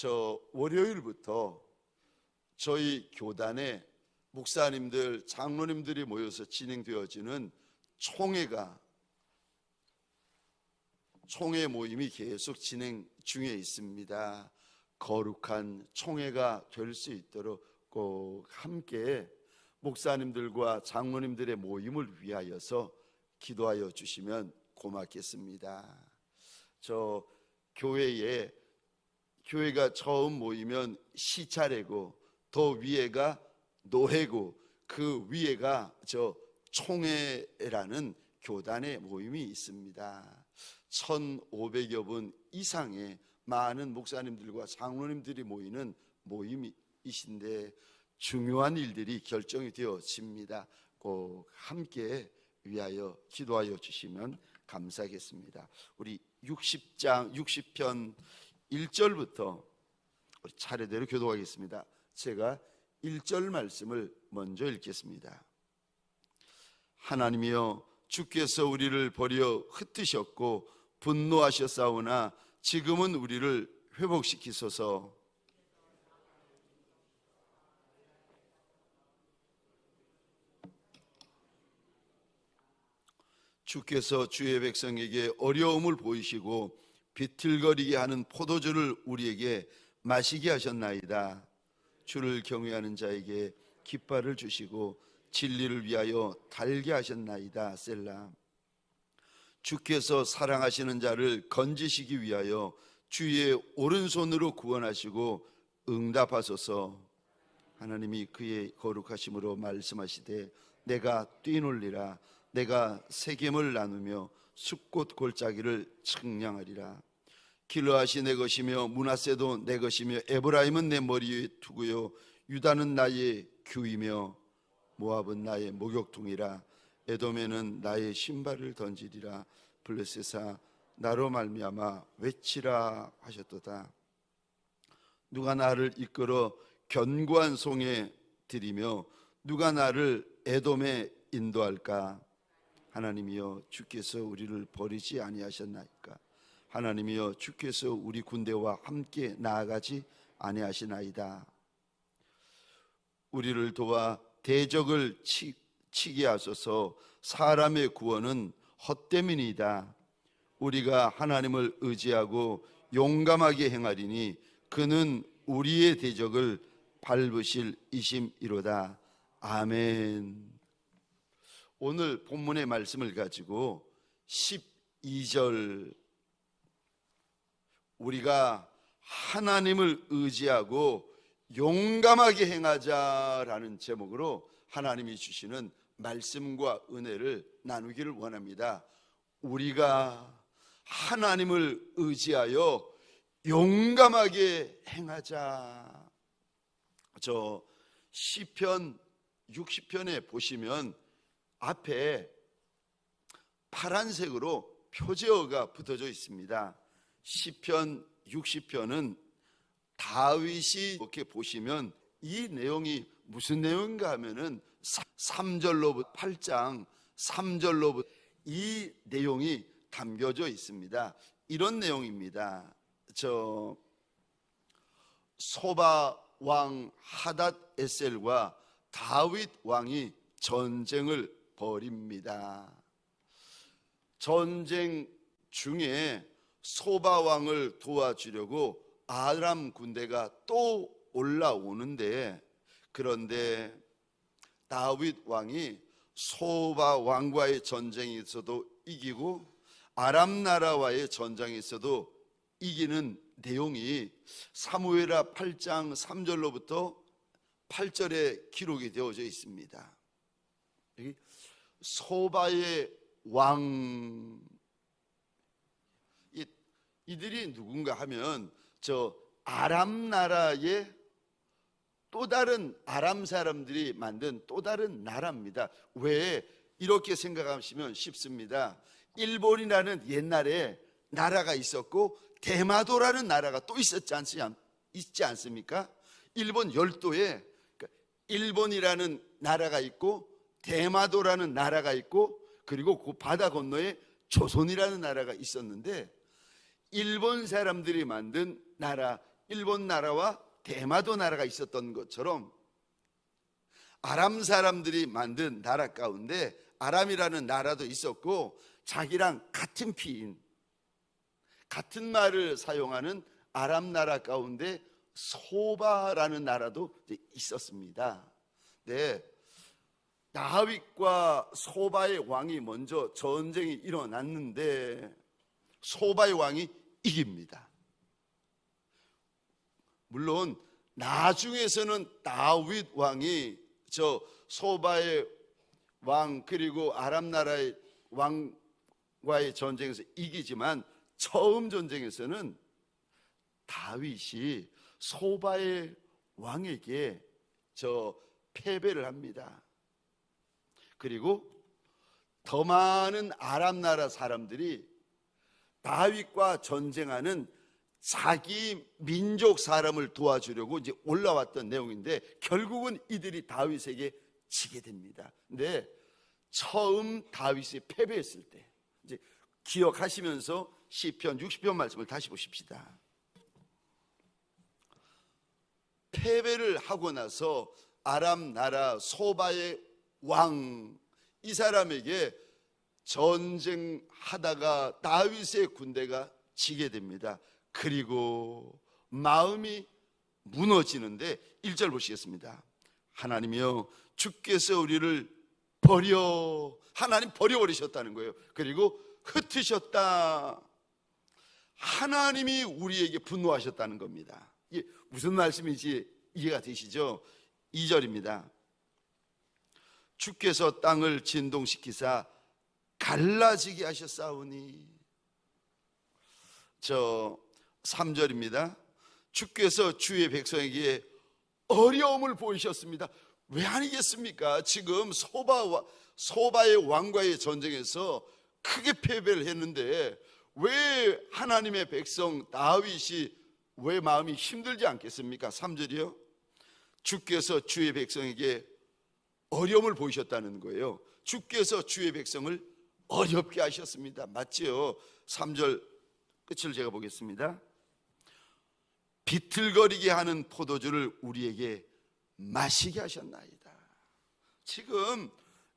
저 월요일부터 저희 교단에 목사님들, 장로님들이 모여서 진행되어지는 총회가 총회 모임이 계속 진행 중에 있습니다. 거룩한 총회가 될 수 있도록 꼭 함께 목사님들과 장로님들의 모임을 위하여서 기도하여 주시면 고맙겠습니다. 저 교회에 교회가 처음 모이면 시차례고 더 위에가 노회고 그 위에가 저 총회라는 교단의 모임이 있습니다. 1,500여 분 이상의 많은 목사님들과 장로님들이 모이는 모임이신데 중요한 일들이 결정이 되어집니다. 꼭 함께 위하여 기도하여 주시면 감사하겠습니다. 우리 60장 60편 1절부터 우리 차례대로 교도하겠습니다. 제가 1절 말씀을 먼저 읽겠습니다. 하나님이여 주께서 우리를 버려 흩으셨고 분노하셨사오나 지금은 우리를 회복시키소서. 주께서 주의 백성에게 어려움을 보이시고 비틀거리게 하는 포도주를 우리에게 마시게 하셨나이다. 주를 경외하는 자에게 깃발을 주시고 진리를 위하여 달게 하셨나이다. 셀라. 주께서 사랑하시는 자를 건지시기 위하여 주의 오른손으로 구원하시고 응답하소서. 하나님이 그의 거룩하심으로 말씀하시되 내가 뛰놀리라 내가 세겜을 나누며 숲꽃 골짜기를 측량하리라. 길러하시 내 것이며 문하세도 내 것이며 에브라임은 내 머리 위에 두고요. 유다는 나의 규이며 모압은 나의 목욕통이라. 에돔에는 나의 신발을 던지리라. 블레셋아 나로 말미암아 외치라 하셨도다. 누가 나를 이끌어 견고한 송에 들이며 누가 나를 에돔에 인도할까 하나님이여 주께서 우리를 버리지 아니하셨나이까? 하나님이여 주께서 우리 군대와 함께 나아가지 아니하시나이다. 우리를 도와 대적을 치, 치게 하소서. 사람의 구원은 헛됨이니이다. 우리가 하나님을 의지하고 용감하게 행하리니 그는 우리의 대적을 밟으실 이심이로다. 아멘 오늘 본문의 말씀을 가지고 12절 우리가 하나님을 의지하고 용감하게 행하자라는 제목으로 하나님이 주시는 말씀과 은혜를 나누기를 원합니다. 우리가 하나님을 의지하여 용감하게 행하자. 저 시편 60편에 보시면 앞에 파란색으로 표제어가 붙어져 있습니다. 시편 60편은 다윗이 이렇게 보시면 이 내용이 무슨 내용인가 하면은 3절로부터 8장 3절로부터 이 내용이 담겨져 있습니다. 이런 내용입니다. 저 소바 왕 하닷 에셀과 다윗 왕이 전쟁을 벌입니다. 전쟁 중에 소바 왕을 도와주려고 아람 군대가 또 올라오는데 그런데 다윗 왕이 소바 왕과의 전쟁에서도 이기고 아람 나라와의 전쟁에서도 이기는 내용이 사무엘하 8장 3절로부터 8절에 기록이 되어져 있습니다. 여기 소바의 왕 이, 이들이 누군가 하면 저 아람 나라의 또 다른 아람 사람들이 만든 또 다른 나라입니다. 왜 이렇게 생각하시면 쉽습니다. 일본이라는 옛날에 나라가 있었고 대마도라는 나라가 또 있었지 않습니까? 일본 열도에 그러니까 일본이라는 나라가 있고 대마도라는 나라가 있고 그리고 그 바다 건너에 조선이라는 나라가 있었는데 일본 사람들이 만든 나라 일본 나라와 대마도 나라가 있었던 것처럼 아람 사람들이 만든 나라 가운데 아람이라는 나라도 있었고 자기랑 같은 피인 같은 말을 사용하는 아람 나라 가운데 소바라는 나라도 있었습니다. 네. 다윗과 소바의 왕이 먼저 전쟁이 일어났는데 소바의 왕이 이깁니다. 물론 나중에서는 다윗 왕이 저 소바의 왕 그리고 아람 나라의 왕과의 전쟁에서 이기지만 처음 전쟁에서는 다윗이 소바의 왕에게 저 패배를 합니다. 그리고 더 많은 아람 나라 사람들이 다윗과 전쟁하는 자기 민족 사람을 도와주려고 이제 올라왔던 내용인데 결국은 이들이 다윗에게 지게 됩니다. 근데 처음 다윗이 패배했을 때 이제 기억하시면서 시편 60편 말씀을 다시 보십시다. 패배를 하고 나서 아람 나라 소바의 왕 이 사람에게 전쟁하다가 다윗의 군대가 지게 됩니다. 그리고 마음이 무너지는데 1절 보시겠습니다. 하나님이여 주께서 우리를 버려 하나님 버려버리셨다는 거예요. 그리고 흩으셨다. 하나님이 우리에게 분노하셨다는 겁니다. 이게 무슨 말씀인지 이해가 되시죠? 2절입니다. 주께서 땅을 진동시키사 갈라지게 하셨사오니 저 3절입니다. 주께서 주의 백성에게 어려움을 보이셨습니다. 왜 아니겠습니까? 지금 소바와 소바의 왕과의 전쟁에서 크게 패배를 했는데 왜 하나님의 백성 다윗이 왜 마음이 힘들지 않겠습니까? 3절이요. 주께서 주의 백성에게 어려움을 보이셨다는 거예요. 주께서 주의 백성을 어렵게 하셨습니다. 맞지요? 3절 끝을 제가 보겠습니다. 비틀거리게 하는 포도주를 우리에게 마시게 하셨나이다. 지금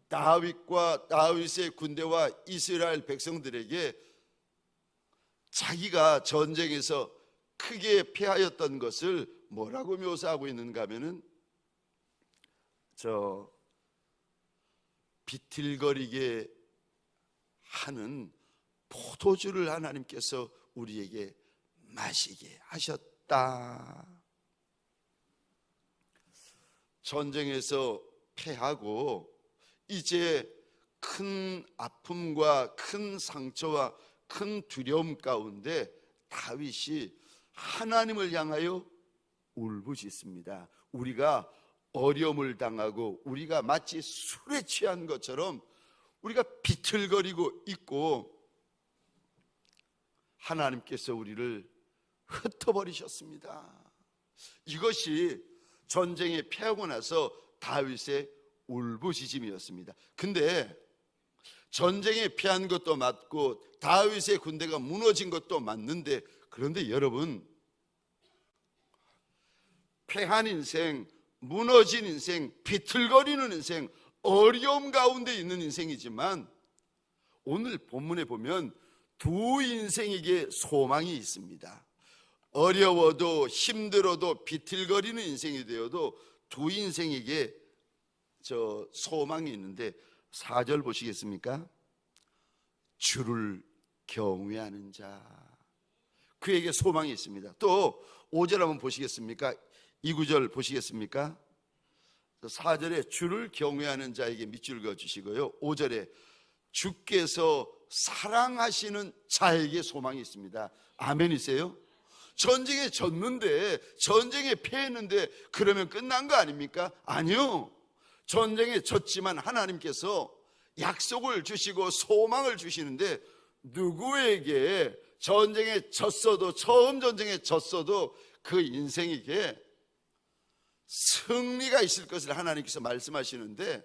다윗과 다윗의 군대와 이스라엘 백성들에게 자기가 전쟁에서 크게 패하였던 것을 뭐라고 묘사하고 있는가 하면은 저 비틀거리게 하는 포도주를 하나님께서 우리에게 마시게 하셨다. 전쟁에서 패하고 이제 큰 아픔과 큰 상처와 큰 두려움 가운데 다윗이 하나님을 향하여 울부짖습니다. 우리가 어려움을 당하고 우리가 마치 술에 취한 것처럼 우리가 비틀거리고 있고 하나님께서 우리를 흩어버리셨습니다. 이것이 전쟁에 패하고 나서 다윗의 울부짖음이었습니다. 근데 전쟁에 패한 것도 맞고 다윗의 군대가 무너진 것도 맞는데 그런데 여러분 패한 인생, 무너진 인생, 비틀거리는 인생, 어려움 가운데 있는 인생이지만 오늘 본문에 보면 두 인생에게 소망이 있습니다. 어려워도 힘들어도 비틀거리는 인생이 되어도 두 인생에게 저 소망이 있는데 4절 보시겠습니까? 주를 경외하는 자. 그에게 소망이 있습니다. 또 5절 한번 보시겠습니까? 이 구절 보시겠습니까? 4절에 주를 경외하는 자에게 밑줄 그어 주시고요. 5절에 주께서 사랑하시는 자에게 소망이 있습니다. 아멘이세요? 전쟁에 졌는데 전쟁에 패했는데 그러면 끝난 거 아닙니까? 아니요. 전쟁에 졌지만 하나님께서 약속을 주시고 소망을 주시는데 누구에게 전쟁에 졌어도 처음 전쟁에 졌어도 그 인생에게 승리가 있을 것을 하나님께서 말씀하시는데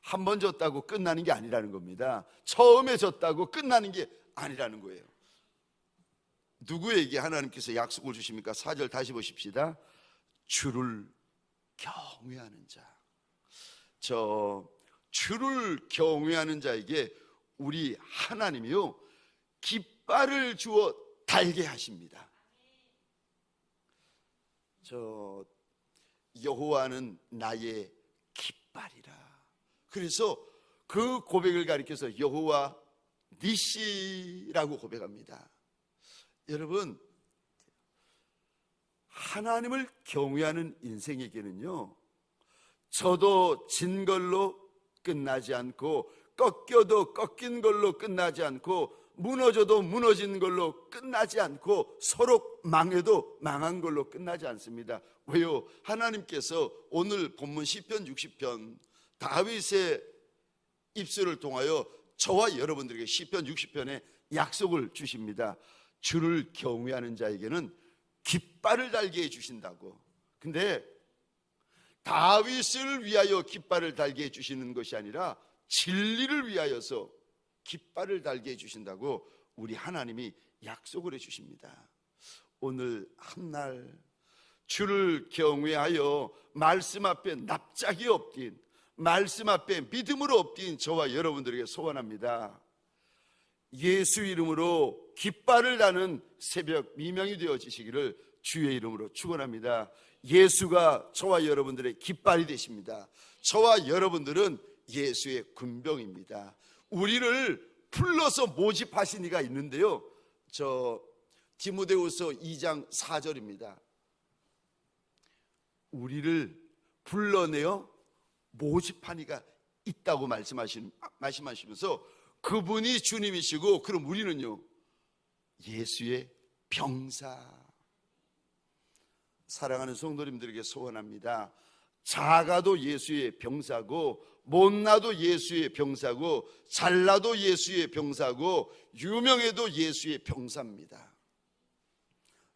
한 번 졌다고 끝나는 게 아니라는 겁니다. 처음에 졌다고 끝나는 게 아니라는 거예요. 누구에게 하나님께서 약속을 주십니까? 4절 다시 보십시다. 주를 경외하는 자. 저 주를 경외하는 자에게 우리 하나님이요 깃발을 주어 달게 하십니다. 저 여호와는 나의 깃발이라. 그래서 그 고백을 가리켜서 여호와 니시라고 고백합니다. 여러분 하나님을 경외하는 인생에게는요. 저도 진 걸로 끝나지 않고 꺾여도 꺾인 걸로 끝나지 않고 무너져도 무너진 걸로 끝나지 않고 서로 망해도 망한 걸로 끝나지 않습니다. 왜요? 하나님께서 오늘 본문 시편 60편 다윗의 입술을 통하여 저와 여러분들에게 시편 60편에 약속을 주십니다. 주를 경외하는 자에게는 깃발을 달게 해 주신다고. 근데 다윗을 위하여 깃발을 달게 해 주시는 것이 아니라 진리를 위하여서 깃발을 달게 해 주신다고 우리 하나님이 약속을 해 주십니다. 오늘 한날 주를 경외하여 말씀 앞에 납작이 없긴 말씀 앞에 믿음으로 없긴 저와 여러분들에게 소원합니다. 예수 이름으로 깃발을 다는 새벽 미명이 되어지시기를 주의 이름으로 축원합니다. 예수가 저와 여러분들의 깃발이 되십니다. 저와 여러분들은 예수의 군병입니다. 우리를 불러서 모집하신 이가 있는데요. 저 디모데후서 2장 4절입니다. 우리를 불러내어 모집한 이가 있다고 말씀하시, 말씀하시면서 그분이 주님이시고 그럼 우리는요 예수의 병사 사랑하는 성도님들에게 소원합니다 작아도 예수의 병사고 못나도 예수의 병사고 잘나도 예수의 병사고 유명해도 예수의 병사입니다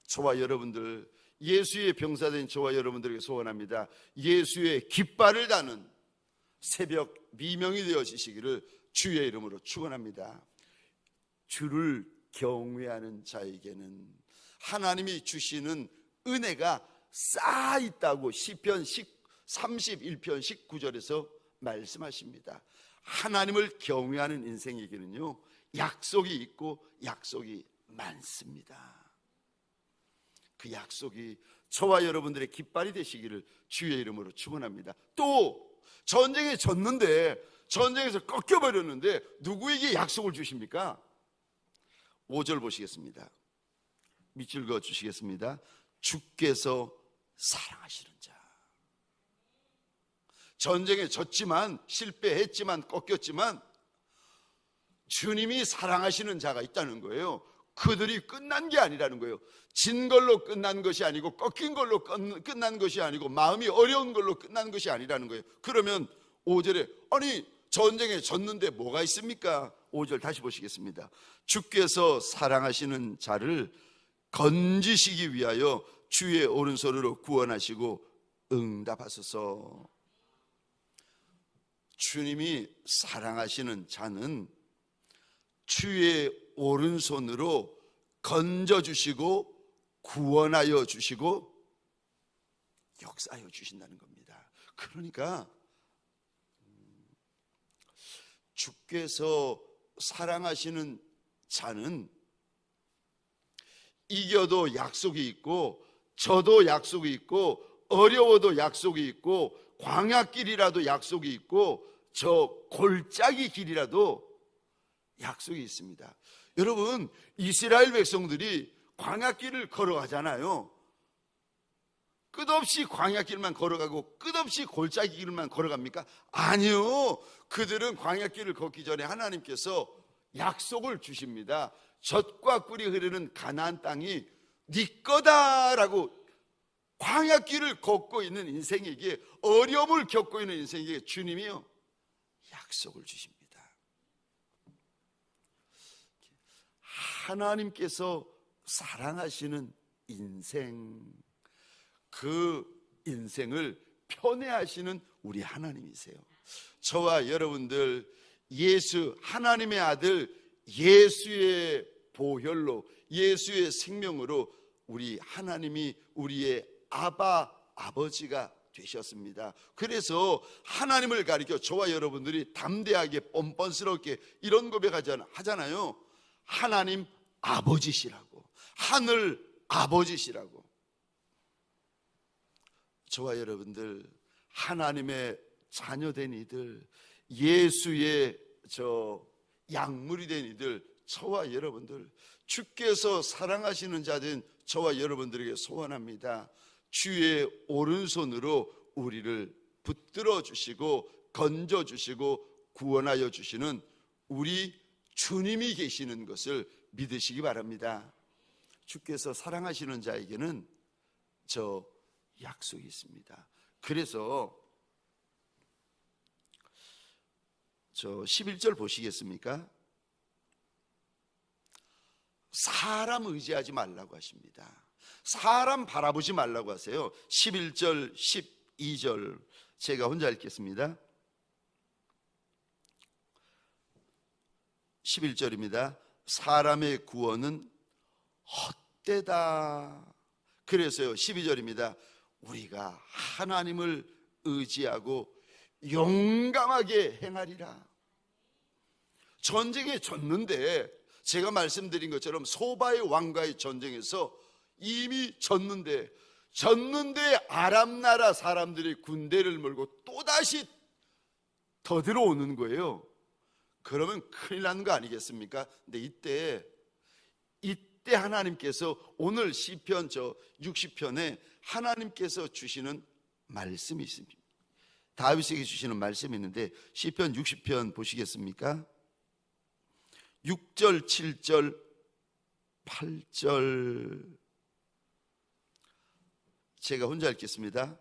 저와 여러분들 예수의 병사된 저와 여러분들에게 소원합니다 예수의 깃발을 다는 새벽 미명이 되어지시기를 주의 이름으로 축원합니다. 주를 경외하는 자에게는 하나님이 주시는 은혜가 쌓아 있다고 시편 31편 19절에서 말씀하십니다. 하나님을 경외하는 인생에게는요. 약속이 있고 약속이 많습니다. 그 약속이 저와 여러분들의 깃발이 되시기를 주의 이름으로 축원합니다. 또 전쟁에 졌는데 전쟁에서 꺾여 버렸는데 누구에게 약속을 주십니까? 5절 보시겠습니다. 밑줄 그어 주시겠습니다. 주께서 사랑하시는 자. 전쟁에 졌지만 실패했지만 꺾였지만 주님이 사랑하시는 자가 있다는 거예요. 그들이 끝난 게 아니라는 거예요. 진 걸로 끝난 것이 아니고 꺾인 걸로 끝난 것이 아니고 마음이 어려운 걸로 끝난 것이 아니라는 거예요. 그러면 5절에 아니 전쟁에 졌는데 뭐가 있습니까? 5절 다시 보시겠습니다. 주께서 사랑하시는 자를 건지시기 위하여 주의 오른손으로 구원하시고 응답하소서. 주님이 사랑하시는 자는 주의 오른손으로 건져 주시고 구원하여 주시고 역사하여 주신다는 겁니다. 그러니까 주께서 사랑하시는 자는 이겨도 약속이 있고 저도 약속이 있고 어려워도 약속이 있고 광야길이라도 약속이 있고 저 골짜기 길이라도 약속이 있습니다. 여러분 이스라엘 백성들이 광야길을 걸어가잖아요. 끝없이 광야길만 걸어가고 끝없이 골짜기 길만 걸어갑니까? 아니요. 그들은 광야길을 걷기 전에 하나님께서 약속을 주십니다. 젖과 꿀이 흐르는 가나안 땅이 네 거다라고 광야길을 걷고 있는 인생에게 어려움을 겪고 있는 인생에게 주님이요 약속을 주십니다. 하나님께서 사랑하시는 인생 그 인생을 편애하시는 우리 하나님이세요. 저와 여러분들 예수 하나님의 아들 예수의 보혈로 예수의 생명으로 우리 하나님이 우리의 아바 아버지가 되셨습니다. 그래서 하나님을 가리켜 저와 여러분들이 담대하게 뻔뻔스럽게 이런 고백하지 하잖아요. 하나님 아버지시라고. 하늘 아버지시라고. 저와 여러분들 하나님의 자녀된 이들 예수의 저 약물이 된 이들 저와 여러분들 주께서 사랑하시는 자된 저와 여러분들에게 소원합니다. 주의 오른손으로 우리를 붙들어 주시고 건져 주시고 구원하여 주시는 우리 주님이 계시는 것을 믿으시기 바랍니다. 주께서 사랑하시는 자에게는 저 약속이 있습니다. 그래서 저 11절 보시겠습니까? 사람 의지하지 말라고 하십니다. 사람 바라보지 말라고 하세요. 11절, 12절 제가 혼자 읽겠습니다. 11절입니다. 사람의 구원은 헛되다. 그래서요. 12절입니다. 우리가 하나님을 의지하고 용감하게 행하리라. 전쟁에 졌는데 제가 말씀드린 것처럼 소바의 왕과의 전쟁에서 이미 졌는데 졌는데 아람 나라 사람들이 군대를 몰고 또다시 더 들어오는 거예요. 그러면 큰일 나는 거 아니겠습니까? 근데 이때 이때 하나님께서 오늘 시편 저 60편에 하나님께서 주시는 말씀이 있습니다. 다윗에게 주시는 말씀이 있는데 시편 60편 보시겠습니까? 6절, 7절, 8절 제가 혼자 읽겠습니다.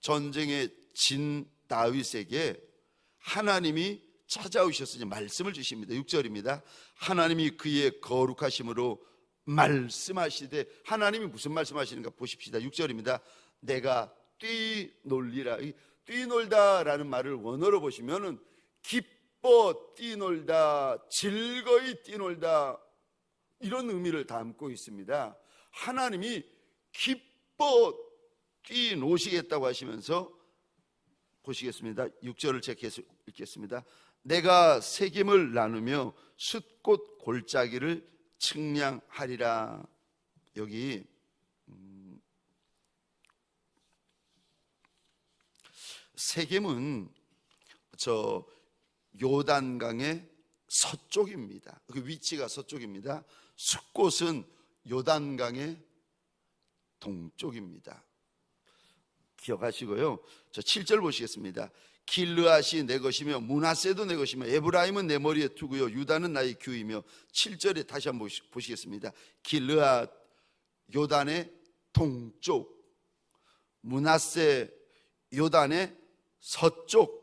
전쟁에 진 다윗에게 하나님이 찾아오셨으니 말씀을 주십니다. 6절입니다. 하나님이 그의 거룩하심으로 말씀하시되 하나님이 무슨 말씀하시는가 보십시다. 6절입니다. 내가 뛰놀리라. 이 뛰놀다라는 말을 원어로 보시면은 기뻐 뛰놀다, 즐거이 뛰놀다 이런 의미를 담고 있습니다. 하나님이 기뻐 뛰노시겠다고 하시면서 보시겠습니다. 6절을 제가 읽겠습니다. 내가 세겜을 나누며 숫꽃 골짜기를 측량하리라. 여기 음, 세겜은 저 요단강의 서쪽입니다. 그 위치가 서쪽입니다. 숫꽃은 요단강의 동쪽입니다. 기억하시고요. 저 7절 보시겠습니다. 길르앗이 내 것이며 문하세도 내 것이며 에브라임은 내 머리에 두고요 유다는 나의 규이며 7절에 다시 한번 보시겠습니다. 길르앗 요단의 동쪽 문하세 요단의 서쪽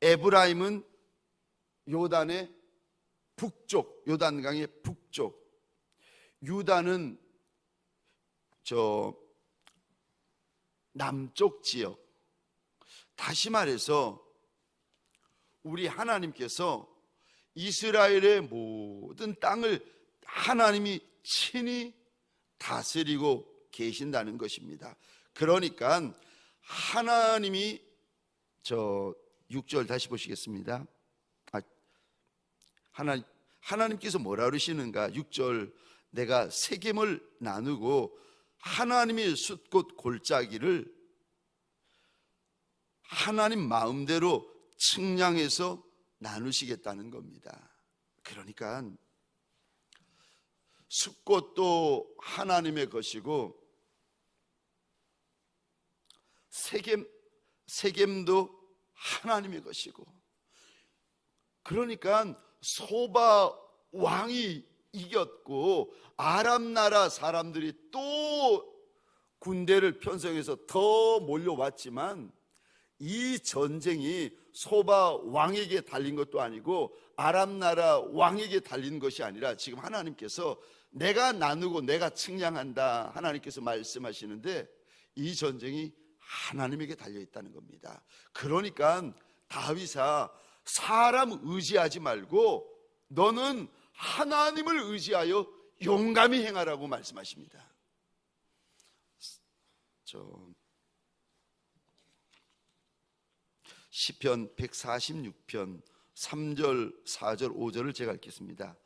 에브라임은 요단의 북쪽 요단강의 북쪽 유다는 저 남쪽 지역 다시 말해서 우리 하나님께서 이스라엘의 모든 땅을 하나님이 친히 다스리고 계신다는 것입니다. 그러니까 하나님이 저 6절 다시 보시겠습니다. 아, 하나 하나님께서 뭐라 그러시는가? 6절 내가 세겜을 나누고 하나님이 숫꽃 골짜기를 하나님 마음대로 측량해서 나누시겠다는 겁니다. 그러니까 숫꽃도 하나님의 것이고 세겜 세겜도 하나님의 것이고 그러니까 소바 왕이 이겼고 아람 나라 사람들이 또 군대를 편성해서 더 몰려왔지만 이 전쟁이 소바 왕에게 달린 것도 아니고 아람 나라 왕에게 달린 것이 아니라 지금 하나님께서 내가 나누고 내가 측량한다 하나님께서 말씀하시는데 이 전쟁이 하나님에게 달려 있다는 겁니다. 그러니까 다윗아 사람 의지하지 말고 너는 하나님을 의지하여 용감히 행하라고 말씀하십니다. 저 시편 146편 3절, 4절, 5절을 제가 읽겠습니다.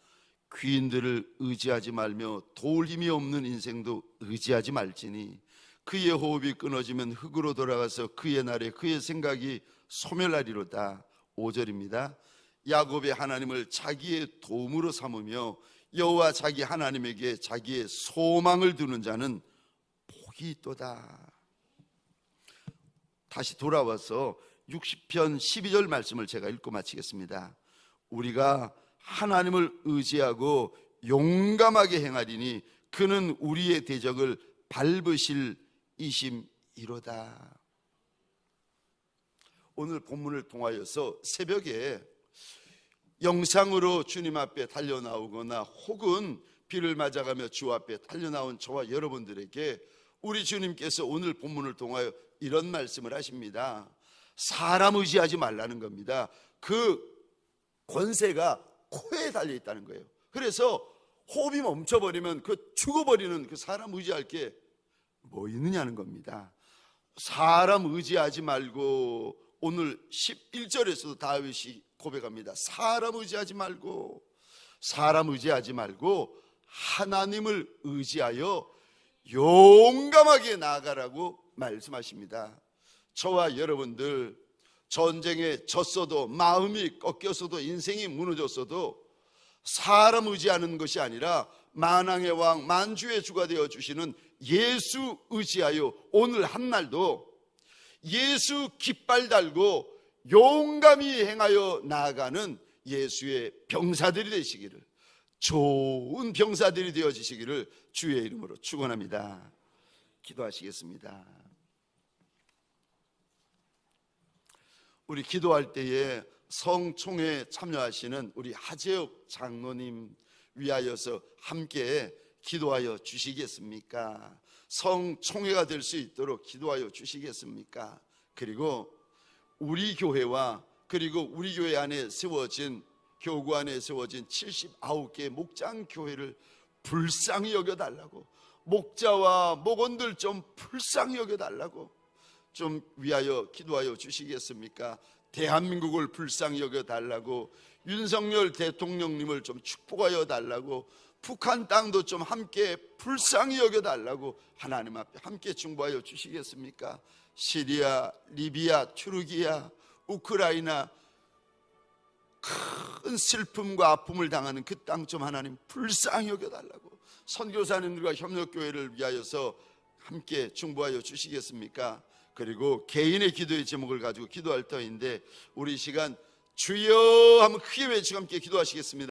귀인들을 의지하지 말며 도울 힘이 없는 인생도 의지하지 말지니 그의 호흡이 끊어지면 흙으로 돌아가서 그의 날에 그의 생각이 소멸하리로다. 5절입니다. 야곱의 하나님을 자기의 도움으로 삼으며 여호와 자기 하나님에게 자기의 소망을 두는 자는 복이 있도다. 다시 돌아와서 60편 12절 말씀을 제가 읽고 마치겠습니다. 우리가 하나님을 의지하고 용감하게 행하리니 그는 우리의 대적을 밟으실 이심이로다. 오늘 본문을 통하여서 새벽에 영상으로 주님 앞에 달려 나오거나 혹은 비를 맞아가며 주 앞에 달려 나온 저와 여러분들에게 우리 주님께서 오늘 본문을 통하여 이런 말씀을 하십니다. 사람 의지하지 말라는 겁니다. 그 권세가 코에 달려 있다는 거예요. 그래서 호흡이 멈춰버리면 그 죽어버리는 그 사람 의지할 게 뭐 있느냐는 겁니다. 사람 의지하지 말고 오늘 11절에서도 다윗이 고백합니다. 사람 의지하지 말고 사람 의지하지 말고 하나님을 의지하여 용감하게 나아가라고 말씀하십니다. 저와 여러분들 전쟁에 졌어도 마음이 꺾였어도 인생이 무너졌어도 사람 의지하는 것이 아니라 만왕의 왕 만주의 주가 되어 주시는 예수 의지하여 오늘 한 날도 예수 깃발 달고 용감히 행하여 나아가는 예수의 병사들이 되시기를 좋은 병사들이 되어지시기를 주의 이름으로 축원합니다. 기도하시겠습니다. 우리 기도할 때에 성총회 참여하시는 우리 하재욱 장로님 위하여서 함께 기도하여 주시겠습니까? 성총회가 될 수 있도록 기도하여 주시겠습니까? 그리고 우리 교회와 그리고 우리 교회 안에 세워진 교구 안에 세워진 79개 목장 교회를 불쌍히 여겨 달라고 목자와 목원들 좀 불쌍히 여겨 달라고 좀 위하여 기도하여 주시겠습니까? 대한민국을 불쌍히 여겨 달라고 윤석열 대통령님을 좀 축복하여 달라고 북한 땅도 좀 함께 불쌍히 여겨 달라고 하나님 앞에 함께 중보하여 주시겠습니까? 시리아, 리비아, 튀르기야, 우크라이나 큰 슬픔과 아픔을 당하는 그 땅 좀 하나님 불쌍히 여겨 달라고 선교사님들과 협력교회를 위하여서 함께 중보하여 주시겠습니까? 그리고 개인의 기도의 제목을 가지고 기도할 터인데 우리 이 시간 주여 하면 크게 외치고 함께 기도하시겠습니다.